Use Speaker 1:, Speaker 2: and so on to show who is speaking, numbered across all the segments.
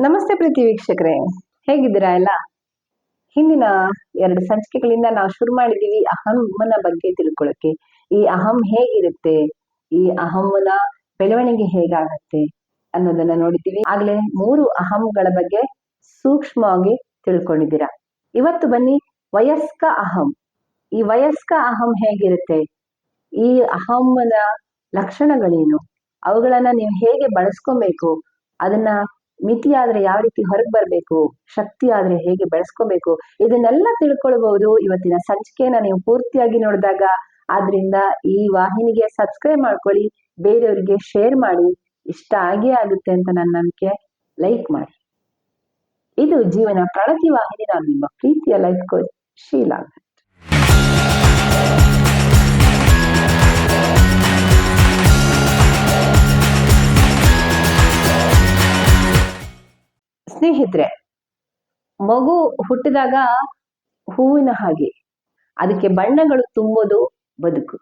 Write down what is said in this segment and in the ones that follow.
Speaker 1: ನಮಸ್ತೆ ಪ್ರೀತಿ ವೀಕ್ಷಕರೇ. ಹೇಗಿದ್ದೀರಾ ಎಲ್ಲ? ಹಿಂದಿನ ಎರಡು ಸಂಚಿಕೆಗಳಿಂದ ನಾವು ಶುರು ಮಾಡಿದೀವಿ ಅಹಂನ ಬಗ್ಗೆ ತಿಳ್ಕೊಳ್ಳೋಕೆ ಈ ಅಹಂ ಹೇಗಿರುತ್ತೆ? ಈ ಅಹಮ್ಮನ ಬೆಳವಣಿಗೆ ಹೇಗಾಗತ್ತೆ? ಅನ್ನೋದನ್ನ ನೋಡಿದ್ದೀವಿ. ಆಗ್ಲೇ ಮೂರು ಅಹಂಗಳ ಬಗ್ಗೆ ಸೂಕ್ಷ್ಮವಾಗಿ ತಿಳ್ಕೊಂಡಿದ್ದೀರಾ. ಇವತ್ತು ಬನ್ನಿ ವಯಸ್ಕ ಅಹಂ. ಈ ವಯಸ್ಕ ಅಹಂ ಹೇಗಿರುತ್ತೆ? ಈ ಅಹಮ್ಮನ ಲಕ್ಷಣಗಳೇನು? ಅವುಗಳನ್ನ ನೀವು ಹೇಗೆ ಬಳಸ್ಕೊಬೇಕು? ಅದನ್ನ ಮಿತಿ ಆದ್ರೆ ಯಾವ ರೀತಿ ಹೊರಗೆ ಬರಬೇಕು, ಶಕ್ತಿ ಆದ್ರೆ ಹೇಗೆ ಬೆಳೆಸ್ಕೋಬೇಕು, ಇದನ್ನೆಲ್ಲ ತಿಳ್ಕೊಳ್ಬಹುದು ಇವತ್ತಿನ ಸಂಚಿಕೆಯನ್ನ ನೀವು ಪೂರ್ತಿಯಾಗಿ ನೋಡಿದಾಗ. ಆದ್ರಿಂದ ಈ ವಾಹಿನಿಗೆ ಸಬ್ಸ್ಕ್ರೈಬ್ ಮಾಡ್ಕೊಳ್ಳಿ, ಬೇರೆಯವರಿಗೆ ಶೇರ್ ಮಾಡಿ, ಇಷ್ಟ ಆಗೇ ಆಗುತ್ತೆ ಅಂತ ನನ್ನ ನಂಬಿಕೆ. ಲೈಕ್ ಮಾಡಿ. ಇದು ಜೀವನ ಪ್ರಗತಿ ವಾಹಿನಿ ನಾನು ನಿಮ್ಮ ಪ್ರೀತಿಯ ಲೈಫ್ ಕೋಚ್ ಶೀಲಾ ಸ್ನೇಹಿತರೆ, ಮಗು ಹುಟ್ಟಿದಾಗ ಹೂವಿನ ಹಾಗೆ. ಅದಕ್ಕೆ ಬಣ್ಣಗಳು ತುಂಬೋದು ಬದುಕು.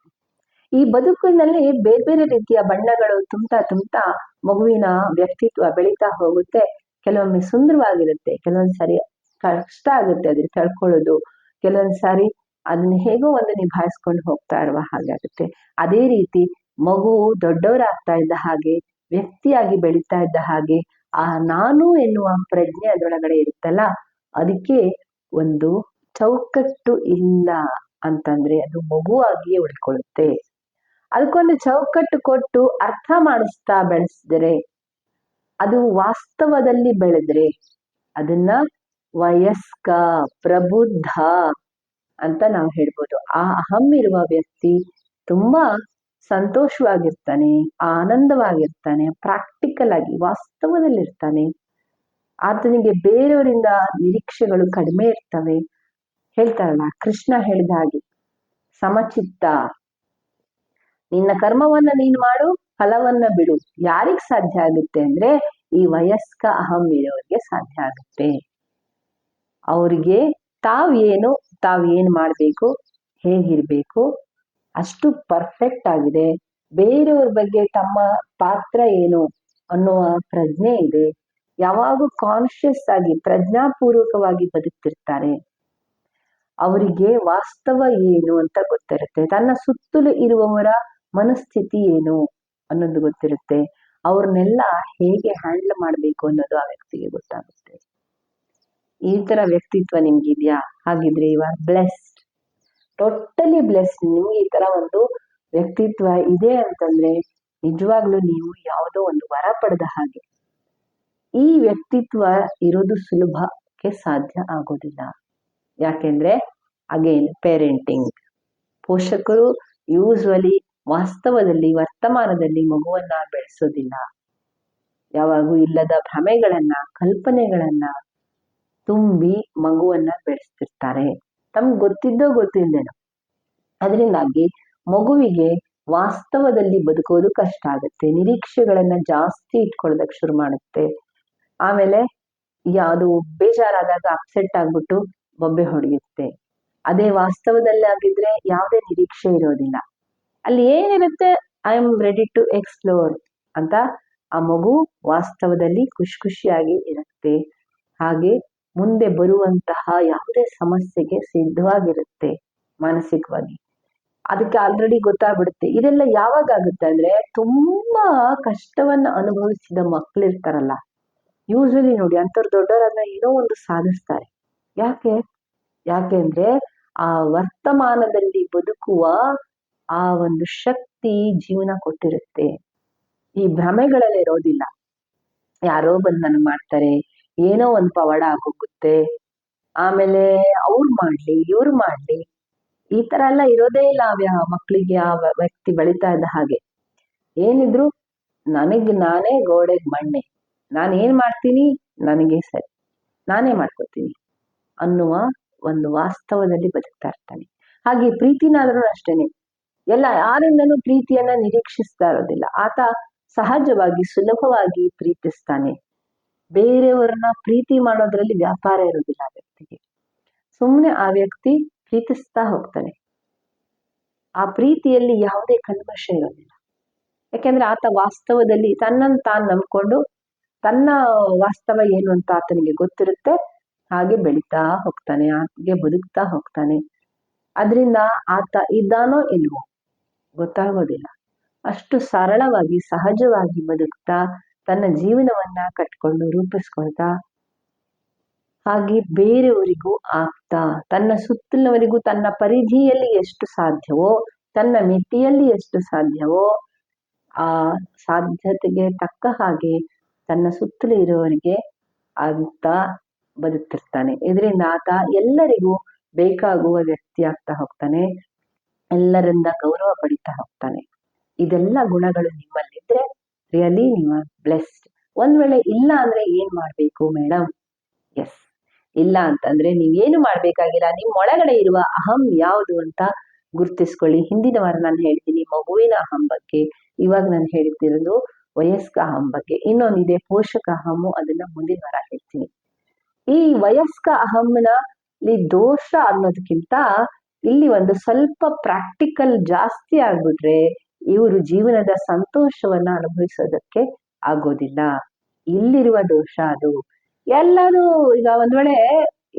Speaker 1: ಈ ಬದುಕಿನಲ್ಲಿ ಬೇರೆ ಬೇರೆ ರೀತಿಯ ಬಣ್ಣಗಳು ತುಂಬ್ತಾ ತುಂಬ್ತಾ ಮಗುವಿನ ವ್ಯಕ್ತಿತ್ವ ಬೆಳೀತಾ ಹೋಗುತ್ತೆ. ಕೆಲವೊಮ್ಮೆ ಸುಂದರವಾಗಿರುತ್ತೆ, ಕೆಲವೊಂದು ಸಾರಿ ಕಷ್ಟ ಆಗುತ್ತೆ ಅದ್ರ ತಳ್ಕೊಳ್ಳೋದು. ಕೆಲವೊಂದು ಸಾರಿ ಅದನ್ನ ಹೇಗೋ ಒಂದು ನಿಭಾಯಿಸ್ಕೊಂಡು ಹೋಗ್ತಾ ಇರುವ ಹಾಗಾಗುತ್ತೆ ಅದೇ ರೀತಿ ಮಗು ದೊಡ್ಡವರಾಗ್ತಾ ಇದ್ದ ಹಾಗೆ, ವ್ಯಕ್ತಿಯಾಗಿ ಬೆಳೀತಾ ಇದ್ದ ಹಾಗೆ ಆ ನಾನು ಎನ್ನುವ ಪ್ರಜ್ಞೆ ಅದರೊಳಗಡೆ ಇರುತ್ತಲ್ಲ, ಅದಕ್ಕೆ ಒಂದು ಚೌಕಟ್ಟು ಇಲ್ಲ ಅಂತಂದ್ರೆ ಅದು ಮಗುವಾಗಿಯೇ ಉಳ್ಕೊಳ್ಳುತ್ತೆ. ಅದಕ್ಕೊಂದು ಚೌಕಟ್ಟು ಕೊಟ್ಟು ಅರ್ಥ ಮಾಡಿಸ್ತಾ ಬೆಳೆಸಿದ್ರೆ, ಅದು ವಾಸ್ತವದಲ್ಲಿ ಬೆಳೆದ್ರೆ ಅದನ್ನ ವಯಸ್ಕ, ಪ್ರಬುದ್ಧ ಅಂತ ನಾವು ಹೇಳ್ಬೋದು. ಆ ಅಹಂ ಇರುವ ವ್ಯಕ್ತಿ ತುಂಬಾ ಸಂತೋಷವಾಗಿರ್ತಾನೆ, ಆನಂದವಾಗಿರ್ತಾನೆ ಪ್ರಾಕ್ಟಿಕಲ್ ಆಗಿ ವಾಸ್ತವದಲ್ಲಿರ್ತಾನೆ. ಆತನಿಗೆ ಬೇರೆಯವರಿಂದ ನಿರೀಕ್ಷೆಗಳು ಕಡಿಮೆ ಇರ್ತವೆ. ಹೇಳ್ತಾರಲ್ಲ, ಕೃಷ್ಣ ಹೇಳಿದ ಹಾಗೆ, ಸಮಚಿತ್ತ, ನಿನ್ನ ಕರ್ಮವನ್ನ ನೀನು ಮಾಡು, ಫಲವನ್ನ ಬಿಡು. ಯಾರಿಗ್ ಸಾಧ್ಯ ಆಗುತ್ತೆ ಅಂದ್ರೆ, ಈ ವಯಸ್ಕ ಅಹಂ ಇರೋರಿಗೆ ಸಾಧ್ಯ ಆಗುತ್ತೆ. ಅವ್ರಿಗೆ ತಾವ್ ಏನು, ತಾವ್ ಏನ್ ಮಾಡ್ಬೇಕು, ಹೇಗಿರ್ಬೇಕು ಅಷ್ಟು ಪರ್ಫೆಕ್ಟ್ ಆಗಿದೆ. ಬೇರೆಯವ್ರ ಬಗ್ಗೆ ತಮ್ಮ ಪಾತ್ರ ಏನು ಅನ್ನುವ ಪ್ರಜ್ಞೆ ಇದೆ. ಯಾವಾಗ ಕಾನ್ಶಿಯಸ್ ಆಗಿ, ಪ್ರಜ್ಞಾಪೂರ್ವಕವಾಗಿ ಬದುಕ್ತಿರ್ತಾರೆ. ಅವರಿಗೆ ವಾಸ್ತವ ಏನು ಅಂತ ಗೊತ್ತಿರುತ್ತೆ. ತನ್ನ ಸುತ್ತಲೂ ಇರುವವರ ಮನಸ್ಥಿತಿ ಏನು ಅನ್ನೋದು ಗೊತ್ತಿರುತ್ತೆ. ಅವ್ರನ್ನೆಲ್ಲ ಹೇಗೆ ಹ್ಯಾಂಡಲ್ ಮಾಡ್ಬೇಕು ಅನ್ನೋದು ಆ ವ್ಯಕ್ತಿಗೆ ಗೊತ್ತಾಗುತ್ತೆ. ಈ ತರ ವ್ಯಕ್ತಿತ್ವ ನಿಮ್ಗಿದ್ಯಾ? ಹಾಗಿದ್ರೆ ಇವಾಗ ಆರ್ ಬ್ಲೆಸ್ಡ್ ಟೋಟಲಿ ಬ್ಲೆಸ್ಡ್ ನಿಮ್ಗೆ ಈ ತರ ಒಂದು ವ್ಯಕ್ತಿತ್ವ ಇದೆ ಅಂತಂದ್ರೆ ನಿಜವಾಗ್ಲೂ ನೀವು ಯಾವುದೋ ಒಂದು ವರ ಪಡೆದ ಹಾಗೆ. ಈ ವ್ಯಕ್ತಿತ್ವ ಇರೋದು ಸುಲಭಕ್ಕೆ ಸಾಧ್ಯ ಆಗೋದಿಲ್ಲ. ಯಾಕೆಂದ್ರೆ ಅಗೇನ್ ಪೇರೆಂಟಿಂಗ್ ಪೋಷಕರು ಯೂಸ್ವಲಿ ವಾಸ್ತವದಲ್ಲಿ, ವರ್ತಮಾನದಲ್ಲಿ ಮಗುವನ್ನ ಬೆಳೆಸೋದಿಲ್ಲ. ಯಾವಾಗೂ ಇಲ್ಲದ ಭ್ರಮೆಗಳನ್ನ, ಕಲ್ಪನೆಗಳನ್ನ ತುಂಬಿ ಮಗುವನ್ನ ಬೆಳೆಸ್ತಿರ್ತಾರೆ. ತಮ್ಗೆ ಗೊತ್ತಿದ್ದೋ ಗೊತ್ತಿಲ್ಲದೇನೋ ಅದರಿಂದಾಗಿ ಮಗುವಿಗೆ ವಾಸ್ತವದಲ್ಲಿ ಬದುಕೋದು ಕಷ್ಟ ಆಗುತ್ತೆ. ನಿರೀಕ್ಷೆಗಳನ್ನ ಜಾಸ್ತಿ ಇಟ್ಕೊಳ್ಳೋದಕ್ಕೆ ಶುರು ಮಾಡುತ್ತೆ. ಆಮೇಲೆ ಯಾವುದು ಬೇಜಾರಾದಾಗ ಅಪ್ಸೆಟ್ ಆಗ್ಬಿಟ್ಟು ಬೊಬ್ಬೆ ಹೊಡೆಯುತ್ತೆ. ಅದೇ ವಾಸ್ತವದಲ್ಲಿ ಆಗಿದ್ರೆ ಯಾವುದೇ ನಿರೀಕ್ಷೆ ಇರೋದಿಲ್ಲ. ಅಲ್ಲಿ ಏನಿರುತ್ತೆ? I am ready to explore ಅಂತ ಆ ಮಗು ವಾಸ್ತವದಲ್ಲಿ ಖುಷಿ ಖುಷಿಯಾಗಿ ಇರುತ್ತೆ. ಹಾಗೆ ಮುಂದೆ ಬರುವಂತಹ ಯಾವುದೇ ಸಮಸ್ಯೆಗೆ ಸಿದ್ಧವಾಗಿರುತ್ತೆ ಮಾನಸಿಕವಾಗಿ. ಅದಕ್ಕೆ ಆಲ್ರೆಡಿ ಗೊತ್ತಾಗ್ಬಿಡುತ್ತೆ. ಇದೆಲ್ಲ ಯಾವಾಗ ಆಗುತ್ತೆ ಅಂದ್ರೆ ತುಂಬಾ ಕಷ್ಟವನ್ನ ಅನುಭವಿಸಿದ ಮಕ್ಕಳಿರ್ತಾರಲ್ಲ ಯೂಶಲಿ ನೋಡಿ ಅಂಥವ್ರು ದೊಡ್ಡವರನ್ನ ಏನೋ ಒಂದು ಸಾಧಿಸ್ತಾರೆ. ಯಾಕೆ? ಯಾಕೆ ಅಂದ್ರೆ ಆ ವರ್ತಮಾನದಲ್ಲಿ ಬದುಕುವ ಆ ಒಂದು ಶಕ್ತಿ ಜೀವನ ಕೊಟ್ಟಿರುತ್ತೆ. ಈ ಭ್ರಮೆಗಳಲ್ಲಿ ಇರೋದಿಲ್ಲ ಯಾರೋ ಬಂದು ನನಗೆ ಮಾಡ್ತಾರೆ. ಏನೋ ಒಂದು ಪವಾಡ ಆಗೋಗುತ್ತೆ ಆಮೇಲೆ ಅವ್ರು ಮಾಡ್ಲಿ, ಇವ್ರು ಮಾಡ್ಲಿ, ಈ ಥರ ಎಲ್ಲ ಇರೋದೇ ಇಲ್ಲ ಅವ್ಯ ಮಕ್ಕಳಿಗೆ ಆ ವ್ಯಕ್ತಿ ಬೆಳೀತಾ ಇದ್ದ ಹಾಗೆ. ಏನಿದ್ರು ನನಗೆ ನಾನೇ ಗೋಡೆಗೆ ಮಣ್ಣೆ. ನಾನು ಏನು ಮಾಡ್ತೀನಿ? ನನಗೆ ಸರಿ. ನಾನೇ ಮಾಡ್ಕೋತೀನಿ ಅನ್ನುವ ಒಂದು ವಾಸ್ತವದಲ್ಲಿ ಬದುಕ್ತಾ ಇರ್ತಾನೆ. ಹಾಗೆ ಪ್ರೀತಿನಾದ್ರೂ ಅಷ್ಟೇನೆ. ಎಲ್ಲ ಯಾರಿಂದನೂ ಪ್ರೀತಿಯನ್ನ ನಿರೀಕ್ಷಿಸ್ತಾ ಇರೋದಿಲ್ಲ. ಆತ ಸಹಜವಾಗಿ, ಸುಲಭವಾಗಿ ಪ್ರೀತಿಸ್ತಾನೆ. ಬೇರೆಯವ್ರನ್ನ ಪ್ರೀತಿ ಮಾಡೋದ್ರಲ್ಲಿ ವ್ಯಾಪಾರ ಇರೋದಿಲ್ಲ ಆ ವ್ಯಕ್ತಿಗೆ. ಸುಮ್ಮನೆ ಆ ವ್ಯಕ್ತಿ ಪ್ರೀತಿಸ್ತಾ ಹೋಗ್ತಾನೆ. ಆ ಪ್ರೀತಿಯಲ್ಲಿ ಯಾವುದೇ ಕಲ್ಮಶ ಇರೋದಿಲ್ಲ. ಯಾಕೆಂದ್ರೆ ಆತ ವಾಸ್ತವದಲ್ಲಿ ತನ್ನನ್ನು ತಾನು ನಂಬ್ಕೊಂಡು ತನ್ನ ವಾಸ್ತವ ಏನು ಅಂತ ಆತನಿಗೆ ಗೊತ್ತಿರುತ್ತೆ, ಹಾಗೆ ಬೆಳೀತಾ ಹೋಗ್ತಾನೆ, ಹಾಗೆ ಬದುಕ್ತಾ ಹೋಗ್ತಾನೆ. ಅದರಿಂದ ಆತ ಇದ್ದಾನೋ ಇಲ್ವೋ ಗೊತ್ತಾಗೋದಿಲ್ಲ. ಅಷ್ಟು ಸರಳವಾಗಿ, ಸಹಜವಾಗಿ ಬದುಕ್ತಾ ತನ್ನ ಜೀವನವನ್ನ ಕಟ್ಕೊಂಡು ರೂಪಿಸ್ಕೊಳ್ತಾ ಹಾಗೆ ಬೇರೆಯವರಿಗೂ ಆಗ್ತಾ, ತನ್ನ ಸುತ್ತಲಿನವರಿಗೂ ತನ್ನ ಪರಿಧಿಯಲ್ಲಿ ಎಷ್ಟು ಸಾಧ್ಯವೋ, ತನ್ನ ಮಿತಿಯಲ್ಲಿ ಎಷ್ಟು ಸಾಧ್ಯವೋ, ಆ ಸಾಧ್ಯತೆಗೆ ತಕ್ಕ ಹಾಗೆ ತನ್ನ ಸುತ್ತಲೂ ಇರುವವರಿಗೆ ಅಂತ ಬದುಕ್ತಿರ್ತಾನೆ. ಇದರಿಂದ ಆತ ಎಲ್ಲರಿಗೂ ಬೇಕಾಗುವ ವ್ಯಕ್ತಿ ಆಗ್ತಾ ಹೋಗ್ತಾನೆ, ಎಲ್ಲರಿಂದ ಗೌರವ ಪಡಿತಾ ಹೋಗ್ತಾನೆ. ಇದೆಲ್ಲ ಗುಣಗಳು ನಿಮ್ಮಲ್ಲಿದ್ರೆ ರಿಯಲಿ ನೀವು ಬ್ಲೆಸ್ಡ್ ಒಂದ್ ವೇಳೆ ಇಲ್ಲ ಅಂದ್ರೆ ಏನ್ ಮಾಡ್ಬೇಕು ಮೇಡಮ್ ಎಸ್ ಇಲ್ಲ ಅಂತಂದ್ರೆ ನೀವೇನು ಮಾಡ್ಬೇಕಾಗಿಲ್ಲ. ನಿಮ್ ಒಳಗಡೆ ಇರುವ ಅಹಂ ಯಾವುದು ಅಂತ ಗುರ್ತಿಸ್ಕೊಳ್ಳಿ. ಹಿಂದಿನ ವಾರ ನಾನು ಹೇಳ್ತೀನಿ ಮಗುವಿನ ಅಹಂ ಬಗ್ಗೆ. ಇವಾಗ ನಾನು ಹೇಳ್ತಿರೋದು ವಯಸ್ಕ ಅಹಂ ಬಗ್ಗೆ. ಇನ್ನೊಂದಿದೆ ಪೋಷಕ ಅಹಂ ಅದನ್ನ ಮುಂದಿನ ವಾರ ಹೇಳ್ತೀನಿ. ಈ ವಯಸ್ಕ ಅಹಂನಲ್ಲಿ ದೋಷ ಅನ್ನೋದಕ್ಕಿಂತ ಇಲ್ಲಿ ಒಂದು ಸ್ವಲ್ಪ ಪ್ರಾಕ್ಟಿಕಲ್ ಜಾಸ್ತಿ ಆಗ್ಬಿಟ್ರೆ ಇವರು ಜೀವನದ ಸಂತೋಷವನ್ನ ಅನುಭವಿಸೋದಕ್ಕೆ ಆಗೋದಿಲ್ಲ. ಇಲ್ಲಿರುವ ದೋಷ ಅದು. ಎಲ್ಲಾನು ಈಗ ಒಂದ್ ವೇಳೆ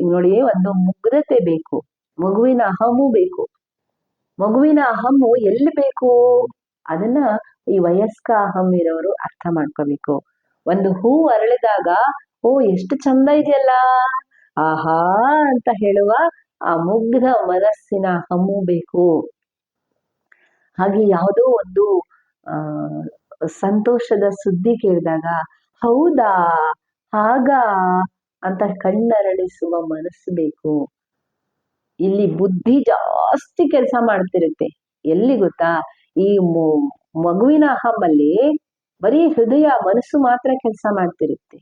Speaker 1: ನೋಡಿ ಒಂದು ಮುಗ್ಧತೆ ಬೇಕು. ಮಗುವಿನ ಅಹಮು ಬೇಕು. ಮಗುವಿನ ಅಹಮು ಎಲ್ಲಿ ಬೇಕು? ಅದನ್ನ ಈ ವಯಸ್ಕ ಅಹಂ ಇರೋರು ಅರ್ಥ ಮಾಡ್ಕೋಬೇಕು. ಒಂದು ಹೂ ಅರಳಿದಾಗ, ಓ, ಎಷ್ಟು ಚಂದ ಇದೆಯಲ್ಲ? ಆಹಾ! ಅಂತ ಹೇಳುವ ಆ ಮುಗ್ಧ ಮನಸ್ಸಿನ ಹಮ್ಮು ಬೇಕು. ಹಾಗೆ ಯಾವುದೋ ಒಂದು ಸಂತೋಷದ ಸುದ್ದಿ ಕೇಳಿದಾಗ, ಹೌದಾ, ಹಾಗ ಅಂತ ಕಣ್ಣರಳಿಸುವ ಮನಸ್ಸು ಬೇಕು. ಇಲ್ಲಿ ಬುದ್ಧಿ ಜಾಸ್ತಿ ಕೆಲಸ ಮಾಡ್ತಿರುತ್ತೆ. ಎಲ್ಲಿ ಗೊತ್ತಾ, ಈ ಮಗುವಿನ ಅಹಮ್ಮಲ್ಲಿ ಬರೀ ಹೃದಯ, ಮನಸ್ಸು ಮಾತ್ರ ಕೆಲಸ ಮಾಡ್ತಿರುತ್ತೆ.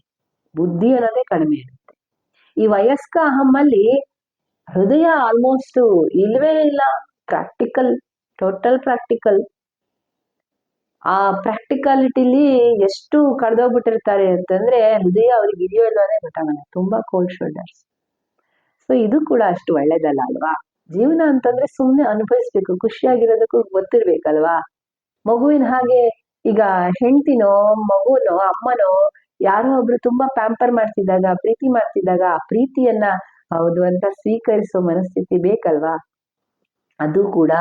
Speaker 1: ಬುದ್ಧಿ ಅನ್ನೋದೇ ಕಡಿಮೆ ಇರುತ್ತೆ. ಈ ವಯಸ್ಕ ಅಹಮ್ಮಲ್ಲಿ ಹೃದಯ ಆಲ್ಮೋಸ್ಟ್ ಇಲ್ವೇ ಇಲ್ಲ ಪ್ರಾಕ್ಟಿಕಲ್ ಟೋಟಲ್ ಪ್ರಾಕ್ಟಿಕಲ್ ಆ ಪ್ರಾಕ್ಟಿಕಾಲಿಟಿಲಿ ಎಷ್ಟು ಕಳೆದೋಗ್ಬಿಟ್ಟಿರ್ತಾರೆ ಅಂತಂದ್ರೆ ಹೃದಯ ಅವ್ರಿಗೆ ಇದೆಯೋ ಇಲ್ವಾನೇ ಗೊತ್ತಾಗಲ್ಲ, ತುಂಬಾ ಕೋಲ್ಡ್ ಶೋಲ್ಡರ್ಸ್ ಸೊ ಇದು ಕೂಡ ಅಷ್ಟು ಒಳ್ಳೇದಲ್ಲ ಅಲ್ವಾ? ಜೀವನ ಅಂತಂದ್ರೆ ಸುಮ್ಮನೆ ಅನುಭವಿಸ್ಬೇಕು, ಖುಷಿಯಾಗಿರೋದಕ್ಕೂ ಗೊತ್ತಿರ್ಬೇಕಲ್ವಾ? ಮಗುವಿನ ಹಾಗೆ ಈಗ ಹೆಂಡತಿನೋ, ಮಗುನೋ, ಅಮ್ಮನೋ, ಯಾರೋ ಒಬ್ರು ತುಂಬಾ ಪ್ಯಾಂಪರ್ ಮಾಡ್ತಿದ್ದಾಗ, ಪ್ರೀತಿ ಮಾಡ್ತಿದ್ದಾಗ ಆ ಪ್ರೀತಿಯನ್ನ ಹೌದು ಅಂತ ಸ್ವೀಕರಿಸೋ ಮನಸ್ಥಿತಿ ಬೇಕಲ್ವಾ? ಅದು ಕೂಡ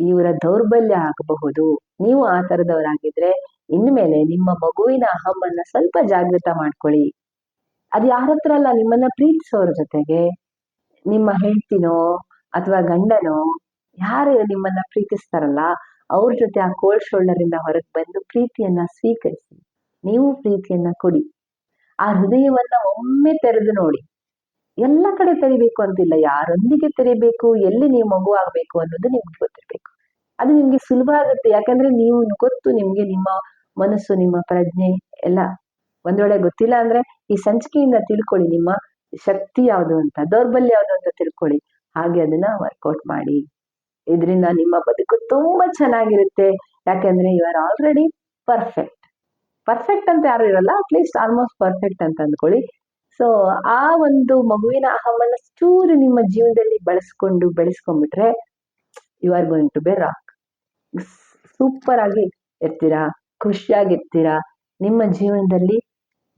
Speaker 1: ಇವರ ದೌರ್ಬಲ್ಯ ಆಗಬಹುದು. ನೀವು ಆ ತರದವರಾಗಿದ್ರೆ ಇನ್ಮೇಲೆ ನಿಮ್ಮ ಮಗುವಿನ ಅಹಮ್ಮನ್ನ ಸ್ವಲ್ಪ ಜಾಗೃತ ಮಾಡ್ಕೊಳ್ಳಿ. ಅದು ಯಾರ ಹತ್ರ ಅಲ್ಲ ನಿಮ್ಮನ್ನ ಪ್ರೀತಿಸೋರ ಜೊತೆಗೆ ನಿಮ್ಮ ಹೆಂಡತಿನೋ ಅಥವಾ ಗಂಡನೋ ಯಾರು ನಿಮ್ಮನ್ನ ಪ್ರೀತಿಸ್ತಾರಲ್ಲ, ಅವ್ರ ಜೊತೆ ಆ ಕೋಲ್ ಶೋಲ್ಡರ್ ಇಂದ ಹೊರಗೆ ಬಂದು ಪ್ರೀತಿಯನ್ನ ಸ್ವೀಕರಿಸಿ. ನೀವು ಪ್ರೀತಿಯನ್ನ ಕೊಡಿ. ಆ ಹೃದಯವನ್ನ ಒಮ್ಮೆ ತೆರೆದು ನೋಡಿ. ಎಲ್ಲ ಕಡೆ ತೆರಿಬೇಕು ಅಂತಿಲ್ಲ. ಯಾರೊಂದಿಗೆ ತೆರಿಬೇಕು, ಎಲ್ಲಿ ನೀವು ಮಗು ಆಗ್ಬೇಕು ಅನ್ನೋದು ನಿಮ್ಗೆ ಗೊತ್ತಿರ್ಬೇಕು. ಅದು ನಿಮ್ಗೆ ಸುಲಭ ಆಗುತ್ತೆ. ಯಾಕಂದ್ರೆ ನೀವು ಗೊತ್ತು ನಿಮ್ಗೆ ನಿಮ್ಮ ಮನಸ್ಸು, ನಿಮ್ಮ ಪ್ರಜ್ಞೆ ಎಲ್ಲ ಒಂದೊಳ್ಳೆ ಗೊತ್ತಿಲ್ಲ ಅಂದ್ರೆ ಈ ಸಂಚಿಕೆಯಿಂದ ತಿಳ್ಕೊಳ್ಳಿ. ನಿಮ್ಮ ಶಕ್ತಿ ಯಾವುದು ಅಂತ, ದೌರ್ಬಲ್ಯ ಯಾವುದು ಅಂತ ತಿಳ್ಕೊಳ್ಳಿ. ಹಾಗೆ ಅದನ್ನ ವರ್ಕೌಟ್ ಮಾಡಿ. ಇದರಿಂದ ನಿಮ್ಮ ಬದುಕು ತುಂಬಾ ಚೆನ್ನಾಗಿರುತ್ತೆ. ಯಾಕಂದ್ರೆ you are already perfect perfect ಅಂತ ಯಾರು ಇರಲ್ಲ ಅಟ್ಲೀಸ್ಟ್ ಆಲ್ಮೋಸ್ಟ್ ಪರ್ಫೆಕ್ಟ್ ಅಂತ ಅಂದ್ಕೊಳ್ಳಿ. ಸೊ ಆ ಒಂದು ಮಗುವಿನ ಅಹಮನ್ನ ಚೂರು ನಿಮ್ಮ ಜೀವನದಲ್ಲಿ ಬಳಸ್ಕೊಂಡು, ಬೆಳೆಸ್ಕೊಂಡ್ಬಿಟ್ರೆ you are going to be rock super ಆಗಿ ಇರ್ತೀರಾ ಖುಷಿಯಾಗಿರ್ತೀರಾ ನಿಮ್ಮ ಜೀವನದಲ್ಲಿ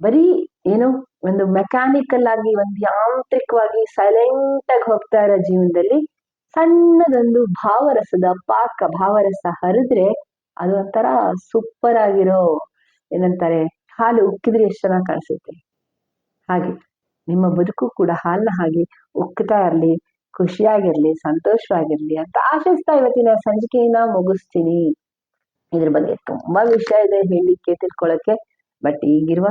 Speaker 1: ಬರೀ ಏನು ಒಂದು ಮೆಕ್ಯಾನಿಕಲ್ ಆಗಿ, ಒಂದು ಯಾಂತ್ರಿಕವಾಗಿ ಸೈಲೆಂಟ್ ಆಗಿ ಹೋಗ್ತಾ ಇರೋ ಜೀವನದಲ್ಲಿ ಸಣ್ಣದೊಂದು ಭಾವರಸದ ಪಾಕ, ಭಾವರಸ ಹರಿದ್ರೆ ಅದು ಒಂಥರ ಸೂಪರ್ ಆಗಿರೋ ಏನಂತಾರೆ, ಹಾಲು ಉಕ್ಕಿದ್ರೆ ಎಷ್ಟು ಚೆನ್ನಾಗಿ ಕಾಣಿಸುತ್ತೆ. ಹಾಗೆ ನಿಮ್ಮ ಬದುಕು ಕೂಡ ಹಾಲಿನ ಹಾಗೆ ಉಕ್ಕುತ್ತಾ ಇರಲಿ. ಖುಷಿಯಾಗಿರ್ಲಿ, ಸಂತೋಷವಾಗಿರ್ಲಿ ಅಂತ ಆಶಿಸ್ತಾ ಇವತ್ತಿನ ಸಂಚಿಕೆಯನ್ನ ಮುಗಿಸ್ತೀನಿ. ಇದ್ರ ಬಗ್ಗೆ ತುಂಬಾ ವಿಷಯ ಇದೆ ಹೇಳಲಿಕ್ಕೆ, ತಿಳ್ಕೊಳಕ್ಕೆ. ಬಟ್ ಈಗಿರುವ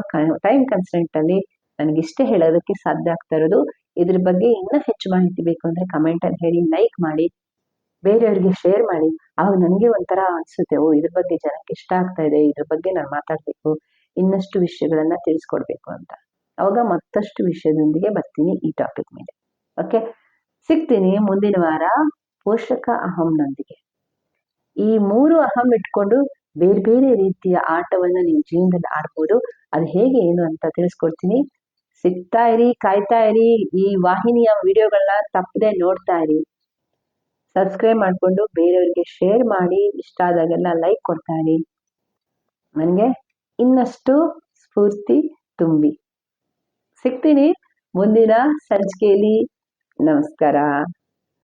Speaker 1: ಟೈಮ್ ಕನ್ಸ್ಟೆಂಟ್ ಅಲ್ಲಿ ನನಗಿಷ್ಟೇ ಹೇಳೋದಕ್ಕೆ ಸಾಧ್ಯ ಆಗ್ತಾ ಇರೋದು. ಇದ್ರ ಬಗ್ಗೆ ಇನ್ನೂ ಹೆಚ್ಚು ಮಾಹಿತಿ ಬೇಕು ಅಂದ್ರೆ ಕಮೆಂಟ್ ಅಲ್ಲಿ ಹೇಳಿ ಲೈಕ್ ಮಾಡಿ, ಬೇರೆಯವ್ರಿಗೆ ಶೇರ್ ಮಾಡಿ. ಆವಾಗ ನನಗೆ ಒಂಥರ ಅನ್ಸುತ್ತೆ, ಓ ಇದ್ರ ಬಗ್ಗೆ ಜನಕ್ಕೆ ಇಷ್ಟ ಆಗ್ತಾ ಇದೆ, ಇದ್ರ ಬಗ್ಗೆ ನಾನು ಮಾತಾಡ್ಬೇಕು, ಇನ್ನಷ್ಟು ವಿಷಯಗಳನ್ನ ತಿಳಿಸ್ಕೊಡ್ಬೇಕು ಅಂತ. ಅವಾಗ ಮತ್ತಷ್ಟು ವಿಷಯದೊಂದಿಗೆ ಬರ್ತೀನಿ ಈ ಟಾಪಿಕ್ ಮೇಲೆ. ಓಕೆ ಸಿಗ್ತೀನಿ ಮುಂದಿನ ವಾರ ಪೋಷಕ ಅಹಂನೊಂದಿಗೆ ಈ ಮೂರು ಅಹಂ ಇಟ್ಕೊಂಡು ಬೇರೆ ಬೇರೆ ರೀತಿಯ ಆಟವನ್ನ ನೀವು ಜೀವನದಲ್ಲಿ ಆಡ್ಬೋದು. ಅದು ಹೇಗೆ, ಏನು ಅಂತ ತಿಳಿಸ್ಕೊಡ್ತೀನಿ. ಸಿಗ್ತಾ ಇರಿ, ಕಾಯ್ತಾ ಇರಿ. ಈ ವಾಹಿನಿಯ ವಿಡಿಯೋಗಳನ್ನ ತಪ್ಪದೆ ನೋಡ್ತಾ ಇರಿ. ಸಬ್ಸ್ಕ್ರೈಬ್ ಮಾಡಿಕೊಂಡು ಬೇರೆಯವರಿಗೆ ಶೇರ್ ಮಾಡಿ. ಇಷ್ಟ ಆದಾಗೆಲ್ಲ ಲೈಕ್ ಕೊಡ್ತಾ ಇರಿ. ನನಗೆ ಇನ್ನಷ್ಟು ಸ್ಫೂರ್ತಿ ತುಂಬಿ. ಸಿಗ್ತೀನಿ ಮುಂದಿನ ಸಂಚಿಕೆಯಲ್ಲಿ. ನಮಸ್ಕಾರ.